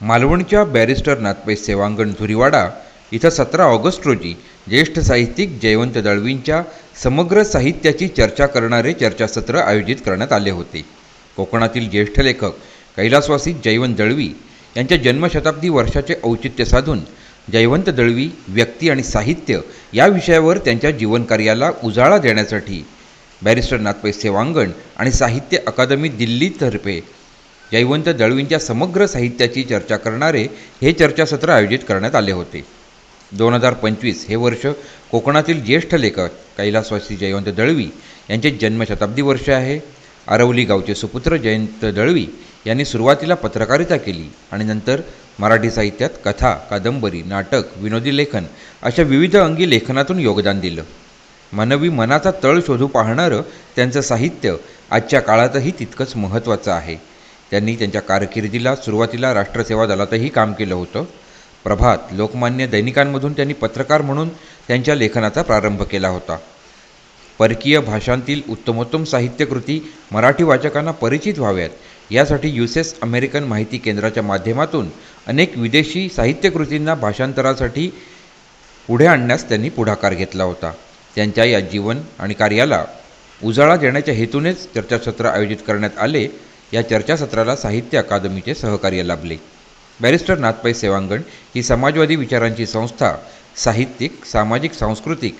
मालवणच्या बॅरिस्टर नाथपै सेवांगण झुरीवाडा इथं सतरा ऑगस्ट रोजी ज्येष्ठ साहित्यिक जयवंत दळवींच्या समग्र साहित्याची चर्चा करणारे चर्चासत्र आयोजित करण्यात आले होते. कोकणातील ज्येष्ठ लेखक कैलासवासी जयवंत दळवी यांच्या जन्मशताब्दी वर्षाचे औचित्य साधून जयवंत दळवी व्यक्ती आणि साहित्य या विषयावर त्यांच्या जीवनकार्याला उजाळा देण्यासाठी बॅरिस्टर नाथपै सेवांगण आणि साहित्य अकादमी दिल्लीतर्फे जयवंत दळवींच्या समग्र साहित्याची चर्चा करणारे हे चर्चासत्र आयोजित करण्यात आले होते. दोन हजार पंचवीस हे वर्ष कोकणातील ज्येष्ठ लेखक कैलासवासी जयवंत दळवी यांचे जन्मशताब्दी वर्ष आहे. आरवली गावचे सुपुत्र जयंत दळवी यांनी सुरुवातीला पत्रकारिता केली आणि नंतर मराठी साहित्यात कथा कादंबरी नाटक विनोदी लेखन अशा विविध अंगी लेखनातून योगदान दिलं. मानवी मनाचा तळ शोधू पाहणारं त्यांचं साहित्य आजच्या काळातही तितकंच महत्त्वाचं आहे. त्यांनी त्यांच्या कारकिर्दीला सुरुवातीला राष्ट्रसेवा दलातही काम केलं होतं. प्रभात लोकमान्य दैनिकांमधून त्यांनी पत्रकार म्हणून त्यांच्या लेखनाचा प्रारंभ केला होता. परकीय भाषांतील उत्तमोत्तम साहित्यकृती मराठी वाचकांना परिचित व्हाव्यात यासाठी युसेस अमेरिकन माहिती केंद्राच्या माध्यमातून अनेक विदेशी साहित्यकृतींना भाषांतरासाठी पुढे आणण्यास त्यांनी पुढाकार घेतला होता. त्यांच्या या जीवन आणि कार्याला उजाळा देण्याच्या हेतूनेच चर्चासत्र आयोजित करण्यात आले या चर्चासत्राला साहित्य अकादमीचे सहकार्य लाभले. बॅरिस्टर नाथपाई सेवांगण ही समाजवादी विचारांची संस्था साहित्यिक सामाजिक सांस्कृतिक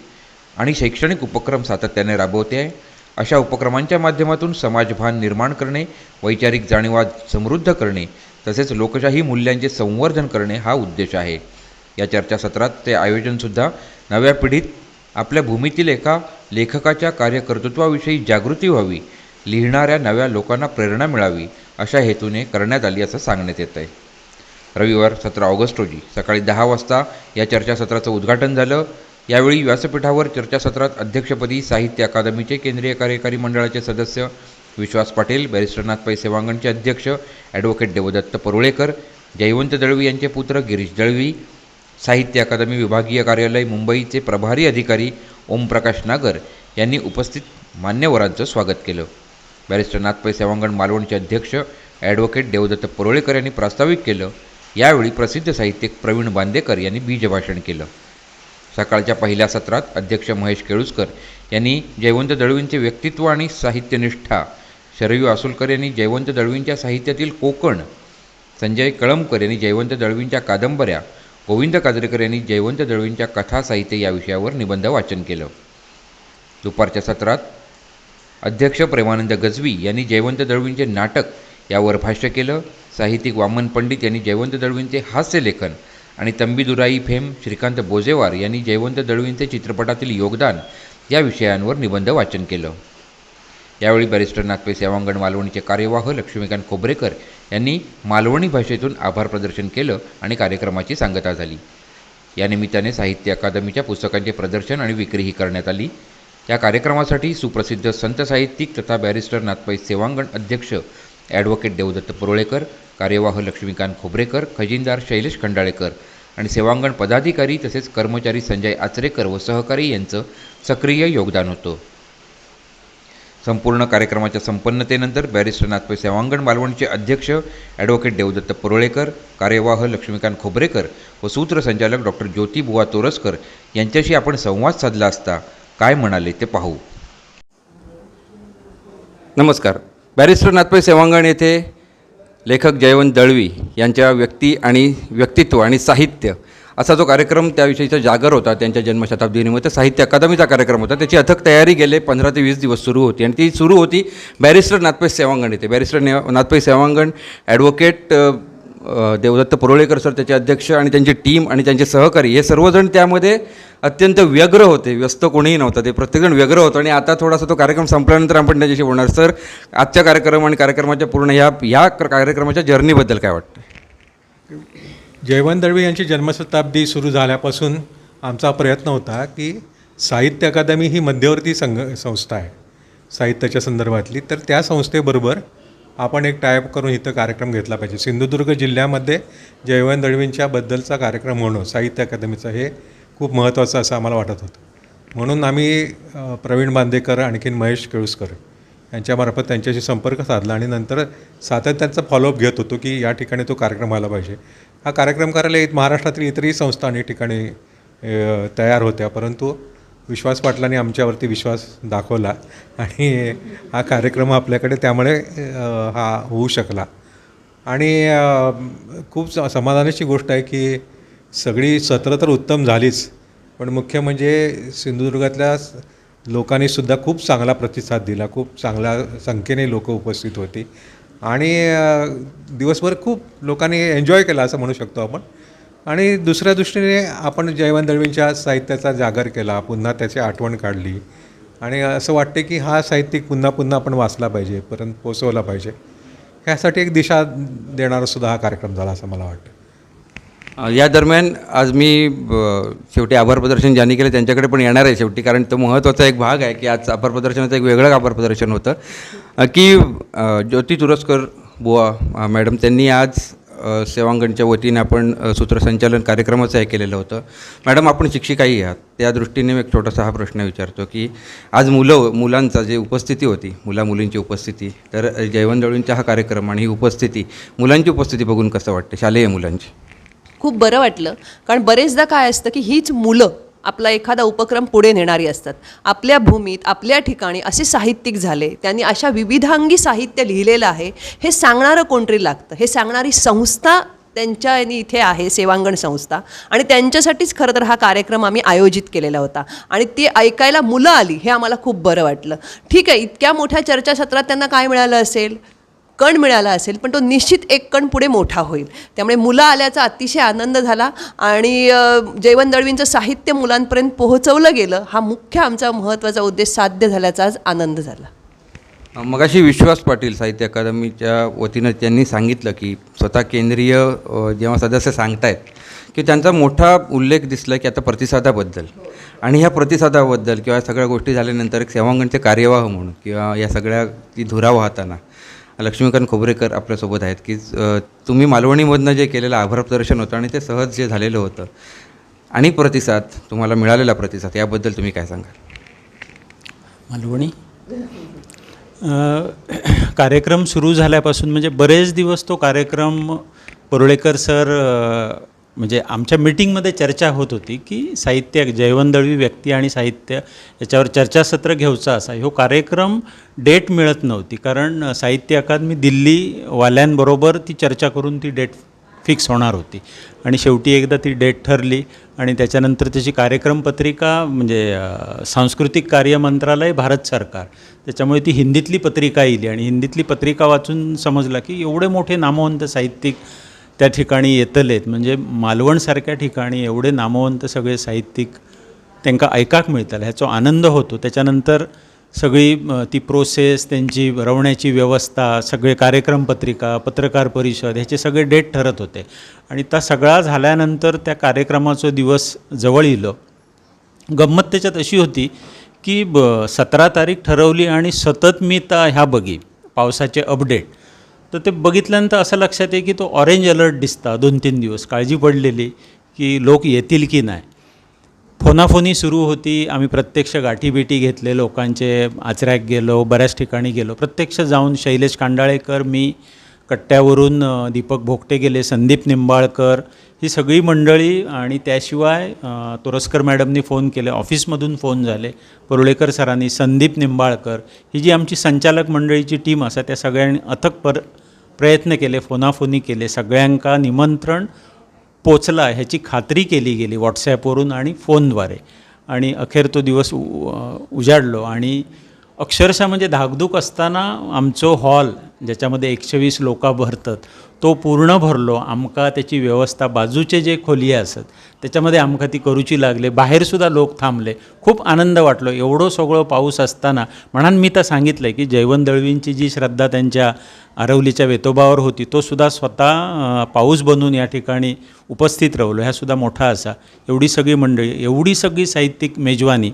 आणि शैक्षणिक उपक्रम सातत्याने राबवते आहे. अशा उपक्रमांच्या माध्यमातून समाजभान निर्माण करणे वैचारिक जाणीवा समृद्ध करणे तसेच लोकशाही मूल्यांचे संवर्धन करणे हा उद्देश आहे. या चर्चासत्रात ते आयोजनसुद्धा नव्या पिढीत आपल्या भूमीतील एका लेखकाच्या कार्यकर्तृत्वाविषयी जागृती व्हावी लिहिणाऱ्या नव्या लोकांना प्रेरणा मिळावी अशा हेतूने करण्यात आली असं सांगण्यात येत आहे रविवार सतरा ऑगस्ट रोजी सकाळी दहा वाजता या चर्चासत्राचं उद्घाटन झालं. यावेळी व्यासपीठावर चर्चासत्रात अध्यक्षपदी साहित्य अकादमीचे केंद्रीय कार्यकारी मंडळाचे सदस्य विश्वास पाटील बॅरिस्टरनाथ पैसे वांगणचे अध्यक्ष ॲडव्होकेट देवदत्त परुळेकर जयवंत दळवी यांचे पुत्र गिरीश दळवी साहित्य अकादमी विभागीय कार्यालय मुंबईचे प्रभारी अधिकारी ओमप्रकाश नागर यांनी उपस्थित मान्यवरांचं स्वागत केलं. बॅरिस्टर नाथपै सेवांगण मालवणचे अध्यक्ष ॲडव्होकेट देवदत्त परोळेकर यांनी प्रास्ताविक केलं. यावेळी प्रसिद्ध साहित्यिक प्रवीण बांदेकर यांनी बीजभाषण केलं. सकाळच्या पहिल्या सत्रात अध्यक्ष महेश केळुसकर यांनी जयवंत दळवींचे व्यक्तित्व आणि साहित्यनिष्ठा शरयू आसुलकर यांनी जयवंत दळवींच्या साहित्यातील कोकण संजय कळमकर यांनी जयवंत दळवींच्या कादंबऱ्या गोविंद काजरेकर यांनी जयवंत दळवींच्या कथा साहित्य या विषयावर निबंध वाचन केलं. दुपारच्या सत्रात अध्यक्ष प्रेमानंद गजवी यांनी जयवंत दळवींचे नाटक यावर भाष्य केलं. साहित्यिक वामन पंडित यांनी जयवंत दळवींचे हास्यलेखन आणि तंबीदुराई फेम श्रीकांत बोजेवार यांनी जयवंत दळवींचे चित्रपटातील योगदान या विषयांवर निबंध वाचन केलं. यावेळी बॅरिस्टर नागपे सेवांगण मालवणीचे कार्यवाह लक्ष्मीकांत खोबरेकर यांनी मालवणी भाषेतून आभार प्रदर्शन केलं आणि कार्यक्रमाची सांगता झाली. या निमित्ताने साहित्य अकादमीच्या पुस्तकांचे प्रदर्शन आणि विक्रीही करण्यात आली. या कार्यक्रमासाठी सुप्रसिद्ध संत साहित्यिक तथा बॅरिस्टर नाथपै सेवांगण अध्यक्ष ॲडव्होकेट देवदत्त परोळेकर कार्यवाह लक्ष्मीकांत खोबरेकर खजिनदार शैलेश खंडाळेकर आणि सेवांगण पदाधिकारी तसेच कर्मचारी संजय आचरेकर व सहकारी यांचं सक्रिय योगदान होतं. संपूर्ण कार्यक्रमाच्या संपन्नतेनंतर बॅरिस्टर नाथपै सेवांगण मालवणचे अध्यक्ष ॲडव्होकेट देवदत्त परोळेकर कार्यवाह लक्ष्मीकांत खोबरेकर व सूत्रसंचालक डॉक्टर ज्योती बुवा तोरसकर यांच्याशी आपण संवाद साधला असता काय म्हणाले ते पाहू. नमस्कार. बॅरिस्टर नाथपै सेवांगण येथे लेखक जयवंत दळवी यांच्या व्यक्ती आणि व्यक्तित्व आणि साहित्य असा जो कार्यक्रम त्याविषयीचा जागर होता त्यांच्या जन्मशताब्दीनिमित्त साहित्य अकादमीचा कार्यक्रम होता. त्याची अथक तयारी गेले पंधरा ते वीस दिवस सुरू होती आणि ती सुरू होती बॅरिस्टर नाथपै सेवांगण येथे. बॅरिस्टर ने नाथपै सेवांगण ॲडव्होकेट देवदत्त परोळेकर सर त्याचे अध्यक्ष आणि त्यांची टीम आणि त्यांचे सहकारी हे सर्वजण त्यामध्ये अत्यंत व्यग्र होते. व्यस्त कोणीही नव्हतं. ते प्रत्येकजण व्यग्र होतं. आणि आता थोडासा तो कार्यक्रम संपल्यानंतर आपण त्याच्याशी बोलणार. सर आजच्या कार्यक्रम आणि कार्यक्रमाच्या पूर्ण ह्या ह्या कार्यक्रमाच्या जर्नीबद्दल काय वाटतं? जयवंत दळवी यांची जन्मशताब्दी सुरू झाल्यापासून आमचा प्रयत्न होता की साहित्य अकादमी ही मध्यवर्ती संघ संस्था आहे. साहित्याच्या संदर्भातली. तर त्या संस्थेबरोबर आपण एक टायप करून इथं कार्यक्रम घेतला पाहिजे. सिंधुदुर्ग जिल्ह्यामध्ये जयवंत दळवींच्याबद्दलचा कार्यक्रम होणं साहित्य अकादमीचं हे खूप महत्त्वाचं असं आम्हाला वाटत होतं. म्हणून आम्ही प्रवीण बांदेकर आणखीन महेश केळुसकर यांच्यामार्फत त्यांच्याशी संपर्क साधला आणि नंतर सातत्याचा फॉलोअप घेत होतो की या ठिकाणी तो कार्यक्रम व्हायला पाहिजे. हा कार्यक्रम करायला महाराष्ट्रातील इतरही संस्था आणि ठिकाणी तयार होत्या. परंतु विश्वास पाटलांनी आमच्यावरती विश्वास दाखवला आणि हा कार्यक्रम आपल्याकडे त्यामुळे हा होऊ शकला. आणि खूप स- समाधानाची गोष्ट आहे की सगळी सत्र तर उत्तम झालीच पण मुख्य म्हणजे सिंधुदुर्गातल्या लोकांनीसुद्धा लोकांनी सुद्धा खूप चांगला प्रतिसाद दिला खूप चांगल्या संख्येने लोक उपस्थित होती. आणि दिवसभर खूप लोकांनी एन्जॉय केला असं म्हणू शकतो आपण. आणि दुसऱ्या दृष्टीने आपण जयवंत दळवींच्या साहित्याचा जागर केला पुन्हा त्याची आठवण काढली. आणि असं वाटते की हा साहित्यिक पुन्हा पुन्हा आपण वाचला पाहिजे परत पोचवला पाहिजे. ह्यासाठी एक दिशा देणारा सुद्धा हा कार्यक्रम झाला असं मला वाटतं. या दरम्यान आज मी शेवटी आभार प्रदर्शन ज्यांनी केलं त्यांच्याकडे पण येणार आहे शेवटी कारण तो महत्त्वाचा एक भाग आहे की आज आभार प्रदर्शनाचं एक वेगळं आभार प्रदर्शन होतं. की ज्योती तुरस्कर बुवा मॅडम त्यांनी आज सेवांगणच्या वतीने आपण सूत्रसंचालन कार्यक्रमाचं हे केलेलं होतं. मॅडम आपण शिक्षिकाही आहात. त्या दृष्टीने मी एक छोटासा हा प्रश्न विचारतो की आज मुलं मुलांचा जे उपस्थिती होती मुला मुलींची उपस्थिती तर अ, हा कार्यक्रम आणि ही उपस्थिती मुलांची उपस्थिती बघून कसं वाटते? शालेय मुलांची. खूप बरं वाटलं. कारण बरेचदा काय असतं की हीच मुलं आपला एखादा उपक्रम पुढे नेणारी असतात. आपल्या भूमीत आपल्या ठिकाणी असे साहित्यिक झाले त्यांनी अशा विविधांगी साहित्य लिहिलेलं आहे. हे सांगणारं कोणतरी लागतं? हे सांगणारी संस्था त्यांच्या इथे आहे सेवांगण संस्था. आणि त्यांच्यासाठीच खरं तर हा कार्यक्रम आम्ही आयोजित केलेला होता. आणि ती ऐकायला मुलं आली हे आम्हाला खूप बरं वाटलं. ठीक आहे इतक्या मोठ्या चर्चासत्रात त्यांना काय मिळालं असेल? कण मिळाला असेल पण तो निश्चित एक कण पुढे मोठा होईल. त्यामुळे मुलं आल्याचा अतिशय आनंद झाला आणि जयवंत दळवींचं साहित्य मुलांपर्यंत पोहोचवलं गेलं हा मुख्य आमचा महत्त्वाचा उद्देश साध्य झाल्याचा आज आनंद झाला. मगाशी विश्वास पाटील साहित्य अकादमीच्या वतीनं त्यांनी सांगितलं की स्वतः केंद्रीय जेव्हा सदस्य सांगतायत की त्यांचा मोठा उल्लेख दिसला की आता प्रतिसादाबद्दल. आणि ह्या प्रतिसादाबद्दल किंवा सगळ्या गोष्टी झाल्यानंतर एक सेवांगणचे कार्यवाह म्हणून किंवा या सगळ्या ती धुरा वाहताना लक्ष्मीकांत खोबरेकर आपल्यासोबत आहेत की तुम्ही मालवणीमधनं जे केलेलं आभार प्रदर्शन होतं आणि ते सहज जे झालेलं होतं आणि प्रतिसाद तुम्हाला मिळालेला प्रतिसाद याबद्दल तुम्ही काय सांगाल? मालवणी? कार्यक्रम सुरू झाल्यापासून म्हणजे बरेच दिवस तो कार्यक्रम परुळेकर सर म्हणजे आमच्या मिटिंगमध्ये चर्चा होत होती की साहित्य जयवंत दळवी व्यक्ती आणि साहित्य याच्यावर चर्चासत्र घेऊचा असा ह्यो कार्यक्रम डेट मिळत नव्हती. कारण साहित्य अकादमी दिल्लीवाल्यांबरोबर ती चर्चा करून ती डेट फिक्स होणार होती. आणि शेवटी एकदा ती डेट ठरली आणि त्याच्यानंतर त्याची कार्यक्रम पत्रिका म्हणजे सांस्कृतिक कार्य मंत्रालय भारत सरकार. त्याच्यामुळे ती हिंदीतली पत्रिका येईल आणि हिंदीतली पत्रिका वाचून समजला की एवढे मोठे नामवंत साहित्यिक त्या ठिकाणी येतलेत. म्हणजे मालवणसारख्या ठिकाणी एवढे नामवंत सगळे साहित्यिक त्यांना ऐकाक मिळतले ह्याचो आनंद होतो. त्याच्यानंतर सगळी ती प्रोसेस त्यांची रवण्याची व्यवस्था सगळे कार्यक्रम पत्रिका पत्रकार परिषद ह्याचे सगळे डेट ठरत होते. आणि त्या सगळा झाल्यानंतर त्या कार्यक्रमाचा दिवस जवळ इलो गंमत त्याच्यात अशी होती की ब सतरा तारीख ठरवली आणि सतत मी त्या ह्या बघी पावसाचे अपडेट तर ते बघितल्यानंतर असं लक्षात येईल की तो ऑरेंज अलर्ट दिसता दोन तीन दिवस. काळजी पडलेली की लोक येतील की नाही. फोनाफोनी सुरू होती. आम्ही प्रत्यक्ष गाठीभेटी घेतले लोकांचे आचऱ्याक गेलो बऱ्याच ठिकाणी गेलो. प्रत्यक्ष जाऊन शैलेश कांडाळेकर मी कट्ट्यावरून दीपक भोगटे गेले संदीप निंबाळकर ही सगळी मंडळी आणि त्याशिवाय अ, तोरसकर मॅडमनी फोन केले. ऑफिसमधून फोन झाले. परुळेकर सरांनी संदीप निंबाळकर ही जी आमची संचालक मंडळीची टीम असा त्या सगळ्यांनी अथक पर प्रयत्न केले फोनाफोनी केले सगळ्यांका निमंत्रण पोचला ह्याची खात्री केली गेली व्हॉट्सॲपवरून आणि फोनद्वारे. आणि अखेर तो दिवस उ उजाडलो. आणि अक्षरशः म्हणजे धाकधूक असताना आमचो हॉल ज्याच्यामध्ये एकशे वीस लोकां भरतात तो पूर्ण भरलो आमकां त्याची व्यवस्था बाजूचे जे खोली असत त्याच्यामध्ये आमकां ती करूची लागले बाहेरसुद्धा लोक थांबले. खूप आनंद वाटलो. एवढो सगळो पाऊस असताना म्हणून मी तर सांगितलं की जयवंत दळवींची जी श्रद्धा त्यांच्या आरवलीच्या वेतोबावर होती तो सुद्धा स्वतः पाऊस बनून या ठिकाणी उपस्थित राहिलो. ह्या सुद्धा मोठा असा. एवढी सगळी मंडळी एवढी सगळी साहित्यिक मेजवानी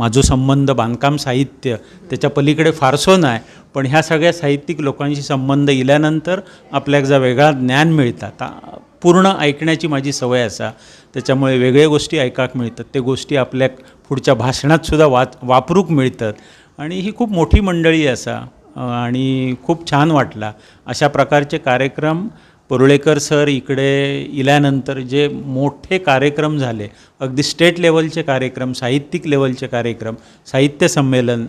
माझो संबंध बांधकाम साहित्य त्याच्या पलीकडे फारसो नाही पण ह्या सगळ्या साहित्यिक लोकांशी संबंध इल्यानंतर आपल्याक जा वेगळा ज्ञान मिळता. ता पूर्ण ऐकण्याची माझी सवय असा. त्याच्यामुळे वेगळ्या गोष्टी ऐकाक मिळतात. ते गोष्टी आपल्याक पुढच्या भाषणात सुद्धा वाच वापरूक मिळतात. आणि ही खूप मोठी मंडळी असा. आणि खूप छान वाटला. अशा प्रकारचे कार्यक्रम परुळेकर सर इकडे इल्यानंतर जे मोठे कार्यक्रम झाले अगदी स्टेट लेवलचे कार्यक्रम साहित्यिक लेवलचे कार्यक्रम साहित्य संमेलन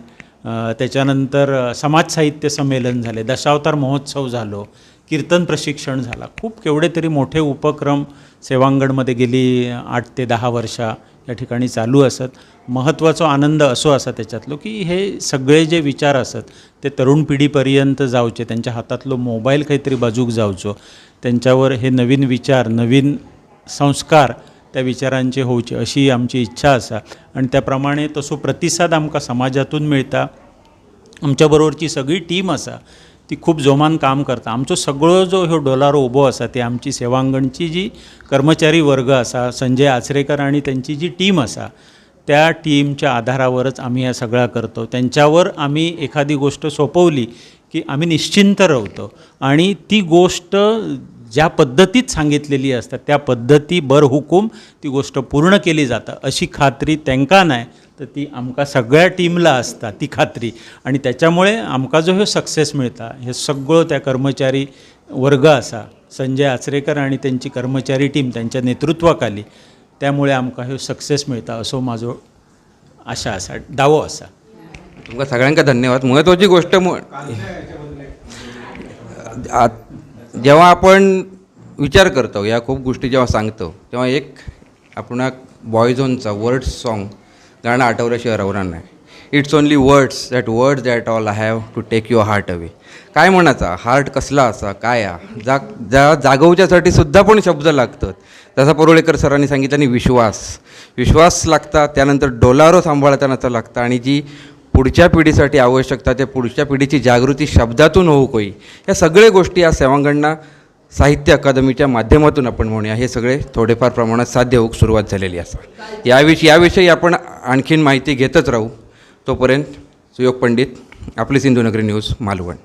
त्याच्यानंतर समाज साहित्य संमेलन झाले दशावतार महोत्सव झालो कीर्तन प्रशिक्षण झाला खूप केवढे तरी मोठे उपक्रम सेवांगणमध्ये गेली आठ ते दहा वर्षा. या ठिकाणी चालू असत. महत्त्वाचा आनंद असो असा त्याच्यातलो की हे सगळे जे विचार असत ते तरुण पिढीपर्यंत जावचे त्यांच्या हातातलो मोबाईल काहीतरी बाजूक जावचो त्यांच्यावर हे नवीन विचार नवीन संस्कार त्या विचारांचे होवचे अशी आमची इच्छा आसा आणि त्याप्रमाणे तसो प्रतिसाद आमकां समाजातून मेळटा आमच्या बरोबरची सगळी टीम आसा ती खूप जोमान काम करता. आमचो सगळो जो ह्यो डोलारो उबो आसा ती आमची सेवांगणची जी कर्मचारी वर्ग आसा संजय आचरेकर आणि त्यांची जी टीम आसा त्या टीमच्या आधारावरच आम्ही या सगळ्या करतो. त्यांच्यावर आम्ही एखादी गोष्ट सोपवली की आम्ही निश्चिंत राहतो आणि ती गोष्ट ज्या पद्धतीत सांगितलेली असतात त्या पद्धती बरहुकूम ती गोष्ट पूर्ण केली जाता अशी खात्री तांकां नाही. तर ती आमकां सगळ्या टीमला असता ती खात्री. आणि त्याच्यामुळे आमकां जो ह्यो सक्सेस मिळता हे सगळो त्या कर्मचारी वर्ग आसा संजय आचरेकर आणि त्यांची कर्मचारी टीम त्यांच्या नेतृत्वाखाली त्यामुळे आमकां ह्यो सक्सेस मेळटा असो म्हाजो आशा आसा दावो आसा तुमकां सगळ्यांका धन्यवाद. महत्त्वाची गोष्ट म्हण जेव्हा आपण विचार करतो या खूप गोष्टी जेव्हा सांगतो तेव्हा एक आपणाक बॉयझोनचा वर्ड सॉन्ग गाणं आठवल्याशिवाय राहणार नाही. It's only words that words that all I have to take your heart away काय म्हणाचा हार्ट कसला असा? काय आ जा जा जागवच्यासाठी सुद्धा पण शब्द लागतात. जसा परुळेकर सरांनी सांगितलं आणि विश्वास. विश्वास लागता त्यानंतर डोलारो सांभाळतानाचा लागता आणि जी पुढच्या पिढीसाठी आवश्यकता त्या पुढच्या पिढीची जागृती शब्दातून होऊ कोई. या सगळ्या गोष्टी आज सेवांकडनं साहित्य अकादमीच्या माध्यमातून आपण म्हणूया. हे सगळे थोडेफार प्रमाणात साध्य होऊक सुरुवात झालेली असा याविषयी याविषयी आपण आणखीन माहिती घेतच राहू. तोपर्यंत सुयोग पंडित आपली सिंधुनगरी न्यूज मालवण.